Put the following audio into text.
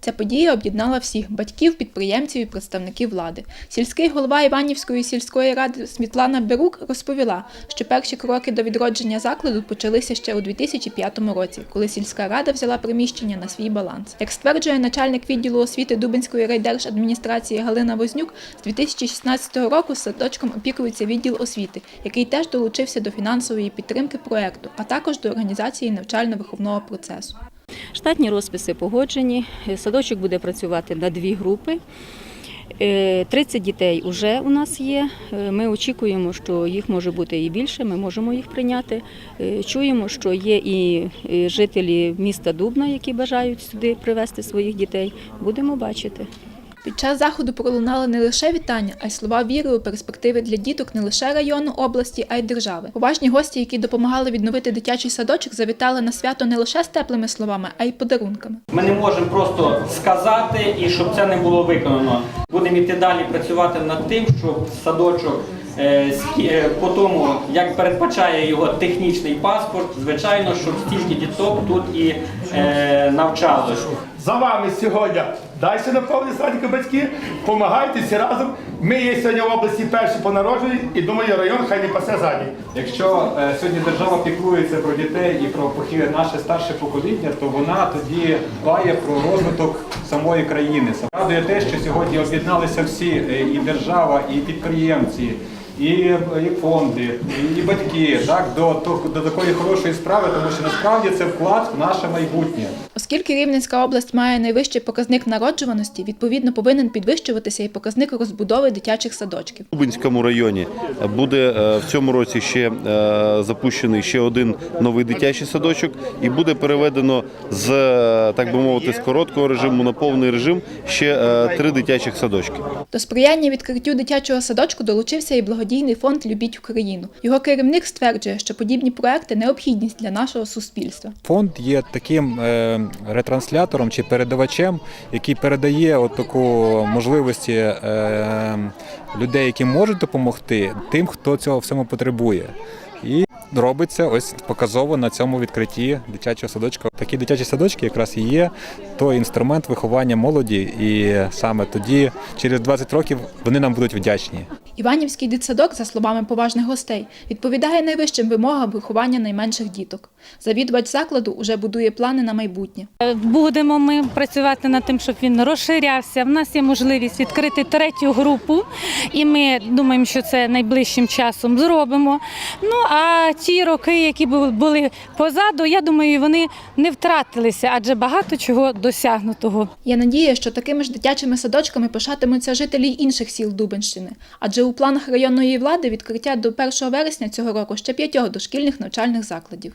Ця подія об'єднала всіх батьків, підприємців і представників влади. Сільський голова Іванівської сільської ради Світлана Берук розповіла, що перші кроки до відродження закладу почалися ще у 2005 році, коли сільська рада взяла приміщення на свій баланс. Як стверджує начальник відділу освіти Дубинської райдержадміністрації Галина Вознюк, з 2016 року садочком опікується відділ освіти, який теж долучився до фінансової підтримки проекту, а також до організації навчально-виховного процесу. Штатні розписи погоджені. Садочок буде працювати на дві групи. Е, 30 дітей вже у нас є. Е, Ми очікуємо, що їх може бути і більше. Ми можемо їх прийняти. Е, Чуємо, що є і е, жителі міста Дубна, які бажають сюди привезти своїх дітей. Будемо бачити. Під час заходу пролунали не лише вітання, а й слова віри у перспективи для діток не лише району, області, а й держави. Поважні гості, які допомагали відновити дитячий садочок, завітали на свято не лише з теплими словами, а й подарунками. Ми не можемо просто сказати і щоб це не було виконано. Будемо йти далі працювати над тим, щоб садочок е, е, по тому, як передбачає його технічний паспорт, звичайно, щоб стільки діток тут і е, навчалось. За вами сьогодні. Далі наповні садики батьки, допомагайте всі разом. Ми є сьогодні в області перші по народженню і думаю, район хай не пасе ззаді. Якщо е, сьогодні держава піклується про дітей і про наше старше покоління, то вона тоді дбає про розвиток самої країни. Радує те, що сьогодні об'єдналися всі е, і держава, і підприємці, і, і фонди, і, і батьки так, до, то- до такої хорошої справи, тому що насправді це вклад в наше майбутнє. Оскільки Рівненська область має найвищий показник народжуваності, відповідно повинен підвищуватися і показник розбудови дитячих садочків. У Дубинському районі буде е, в цьому році ще е, запущений ще один новий дитячий садочок, і буде переведено з е, так би мовити з короткого режиму на повний режим ще три дитячих садочки. До сприяння відкриттю дитячого садочку долучився і благодійний фонд Любіть Україну. Його керівник стверджує, що подібні проекти необхідність для нашого суспільства. Фонд є таким е, ретранслятором чи передавачем, який передає от таку можливості е, людей, які можуть допомогти, тим, хто цього всьому потребує. І робиться ось показово на цьому відкритті дитячого садочка. Такі дитячі садочки якраз і є той інструмент виховання молоді, і саме тоді, через 20 років, вони нам будуть вдячні. Іванівський дитсадок, за словами поважних гостей, відповідає найвищим вимогам виховання найменших діток. Завідувач закладу уже будує плани на майбутнє. Будемо ми працювати над тим, щоб він розширявся. В нас є можливість відкрити третю групу, і ми думаємо, що це найближчим часом зробимо. Ну а ті роки, які були позаду, я думаю, вони не втратилися, адже багато чого досягнутого. Є надія, що такими ж дитячими садочками пишатимуться жителі інших сіл Дубенщини, адже у планах районної влади відкриття до 1 вересня цього року ще п'ятьох дошкільних навчальних закладів.